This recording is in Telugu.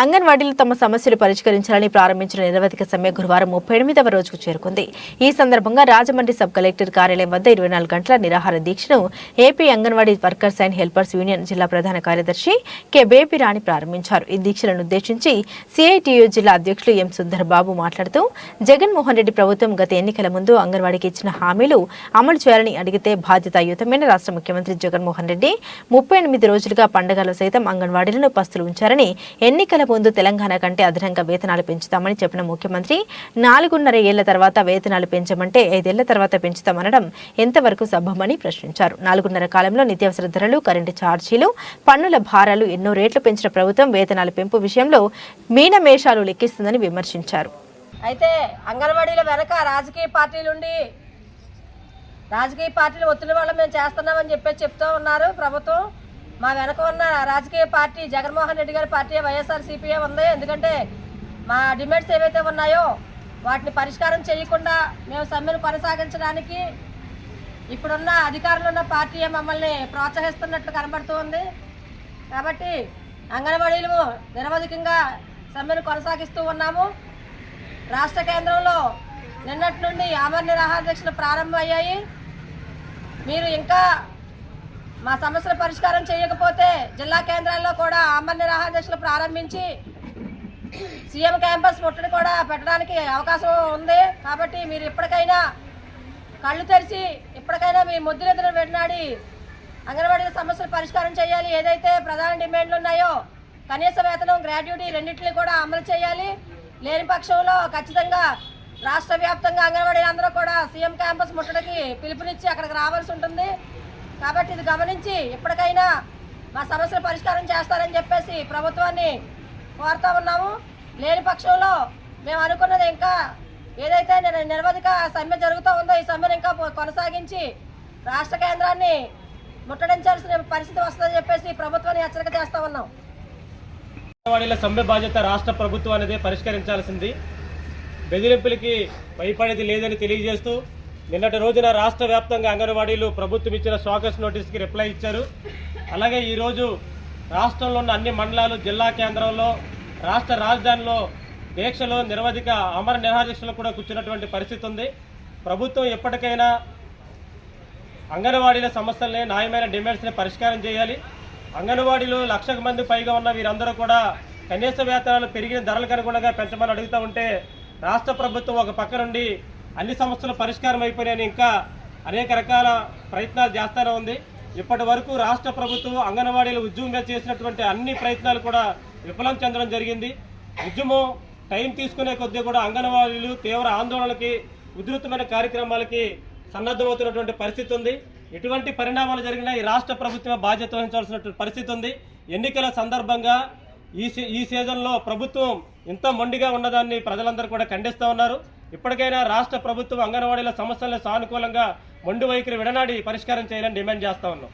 అంగన్వాడీలు తమ సమస్యలు పరిష్కరించాలని ప్రారంభించిన నిరవధిక సమ్మె గురువారం ముప్పై ఎనిమిదవ రోజుకు చేరుకుంది. ఈ సందర్భంగా రాజమండ్రి సబ్ కలెక్టర్ కార్యాలయం వద్ద ఇరవై నాలుగు గంటల నిరాహార దీక్షను AP anganwadi workers and helpers union జిల్లా ప్రధాన కార్యదర్శి కె. బేబీ రాణి ప్రారంభించారు. ఈ దీక్షలను ఉద్దేశించి సిఐటియు జిల్లా అధ్యక్షులు ఎం. సుందర్ బాబు మాట్లాడుతూ జగన్మోహన్ రెడ్డి ప్రభుత్వం గత ఎన్నికల ముందు అంగన్వాడీకి ఇచ్చిన హామీలు అమలు చేయాలని అడిగితే బాధ్యతాయుతమైన రాష్ట్ర ముఖ్యమంత్రి జగన్మోహన్ రెడ్డి ముప్పై ఎనిమిది రోజులుగా పండగలు సైతం అంగన్వాడీలను పస్తులు ఉంచారని ఎన్నికల ముందు తెలంగాణ కంటే అదనంగా వేతనాలు పెంచుతామని చెప్పిన ముఖ్యమంత్రి నాలుగున్నర ఏళ్ళ తర్వాత వేతనాలు పెంచమంటే ఐదేళ్ళ తర్వాత పెంచుతామనడం ఎంతవరకు సభమని ప్రశ్నించారు. నాలుగున్నర కాలంలో నిత్యావసర ధరలు కరెంటు ఛార్జీలు పన్నుల భారాలు ఎన్నో రేట్లు పెంచిన ప్రభుత్వం వేతనాల పెంపు విషయంలో మీనమేషాలు లెక్కిస్తుందని విమర్శించారు. అయితే అంగన్వాడీల వెనక రాజకీయ పార్టీలుండి రాజకీయ పార్టీలు ఒత్తిడి వల్ల మేము చేస్తున్నామని చెప్పేసి చెప్తూ ఉన్నారు ప్రభుత్వం. మా వెనక ఉన్న రాజకీయ పార్టీ జగన్మోహన్ రెడ్డి గారి పార్టీ వైఎస్ఆర్ సిపిఐ ఉంది. ఎందుకంటే మా డిమాండ్స్ ఏవైతే ఉన్నాయో వాటిని పరిష్కారం చేయకుండా మేము సమ్మెను కొనసాగించడానికి ఇప్పుడున్న అధికారంలో ఉన్న పార్టీ మమ్మల్ని ప్రోత్సహిస్తున్నట్లు కనబడుతుంది కాబట్టి అంగన్వాడీలు నిరవధికంగా సమ్మెను కొనసాగిస్తూ ఉన్నాము. రాష్ట్ర కేంద్రంలో నిన్నటి నుండి ఆమర నిరాహార దీక్షలు ప్రారంభమయ్యాయి. మీరు ఇంకా మా సమస్యల పరిష్కారం చేయకపోతే జిల్లా కేంద్రాల్లో కూడా ఆమర నిరాహార ప్రారంభించి సీఎం క్యాంపస్ ముట్టడి కూడా పెట్టడానికి అవకాశం ఉంది. కాబట్టి మీరు ఇప్పటికైనా కళ్ళు తెరిచి ఇప్పటికైనా మీ ముద్దులెదురు వెంటనాడి అంగన్వాడీల సమస్యలు పరిష్కారం చేయాలి. ఏదైతే ప్రధాన డిమాండ్లు ఉన్నాయో కనీస వేతనం గ్రాడ్యుటీ రెండింటిని కూడా అమలు చేయాలి. లేని పక్షంలో ఖచ్చితంగా రాష్ట్ర వ్యాప్తంగా అంగన్వాడీలందరూ కూడా సీఎం క్యాంపస్ ముట్టడికి పిలుపునిచ్చి అక్కడికి రావాల్సి ఉంటుంది. కాబట్టి ఇది గమనించి ఇప్పటికైనా మా సమస్యలు పరిష్కారం చేస్తారని చెప్పేసి ప్రభుత్వాన్ని కోరుతా ఉన్నాము. లేని పక్షంలో మేము అనుకున్నది ఇంకా ఏదైతే నిర- నిరవధిక సమ్మె జరుగుతూ ఉందో ఈ సమ్మెను ఇంకా కొనసాగించి రాష్ట్ర కేంద్రాన్ని ముట్టడించాల్సిన పరిస్థితి వస్తుందని చెప్పేసి ప్రభుత్వాన్ని హెచ్చరిక చేస్తా ఉన్నాం. అంగన్వాడీల సమ్మె బాధ్యత రాష్ట్ర ప్రభుత్వం అనేది పరిష్కరించాల్సింది. బెదిరింపులకి భయపడేది లేదని తెలియజేస్తూ నిన్నటి రోజున రాష్ట్ర వ్యాప్తంగా అంగన్వాడీలు ప్రభుత్వం ఇచ్చిన స్వాగస్ నోటీస్కి రిప్లై ఇచ్చారు. అలాగే ఈరోజు రాష్ట్రంలో ఉన్న అన్ని మండలాలు జిల్లా కేంద్రంలో రాష్ట్ర రాజధానిలో దీక్షలు నిరవధిక అమర నిరాదీక్షలు కూడా కూర్చున్నటువంటి పరిస్థితి ఉంది. ప్రభుత్వం ఎప్పటికైనా అంగన్వాడీల సమస్యల్ని న్యాయమైన డిమాండ్స్ని పరిష్కారం చేయాలి. అంగన్వాడీలు లక్షకు మంది పైగా ఉన్న వీరందరూ కూడా కనీస వేతనాలు పెరిగిన ధరలకు అనుగుణంగా పెంచమని అడుగుతూ ఉంటే రాష్ట్ర ప్రభుత్వం ఒక పక్క నుండి అన్ని సమస్యలు పరిష్కారం అయిపోయినాయని ఇంకా అనేక రకాల ప్రయత్నాలు చేస్తూనే ఉంది. ఇప్పటి వరకు రాష్ట్ర ప్రభుత్వం అంగన్వాడీలు ఉద్యమంగా చేసినటువంటి అన్ని ప్రయత్నాలు కూడా విఫలం చెందడం జరిగింది. ఉద్యమం టైం తీసుకునే కొద్దీ కూడా అంగన్వాడీలు తీవ్ర ఆందోళనకి ఉధృతమైన కార్యక్రమాలకి సన్నద్ధమవుతున్నటువంటి పరిస్థితి ఉంది. ఎటువంటి పరిణామాలు జరిగినా ఈ రాష్ట్ర ప్రభుత్వమే బాధ్యత వహించాల్సినటువంటి పరిస్థితి ఉంది. ఎన్నికల సందర్భంగా ఈ సీ- ఈ సీజన్లో ప్రభుత్వం ఇంత మొండిగా ఉన్నదాన్ని ప్రజలందరూ కూడా ఖండిస్తూ ఉన్నారు. ఇప్పటికైనా రాష్ట్ర ప్రభుత్వం అంగన్వాడీల సమస్యలను సానుకూలంగా మొండి వైఖరి విడనాడి పరిష్కారం చేయాలని డిమాండ్ చేస్తా ఉన్నాం.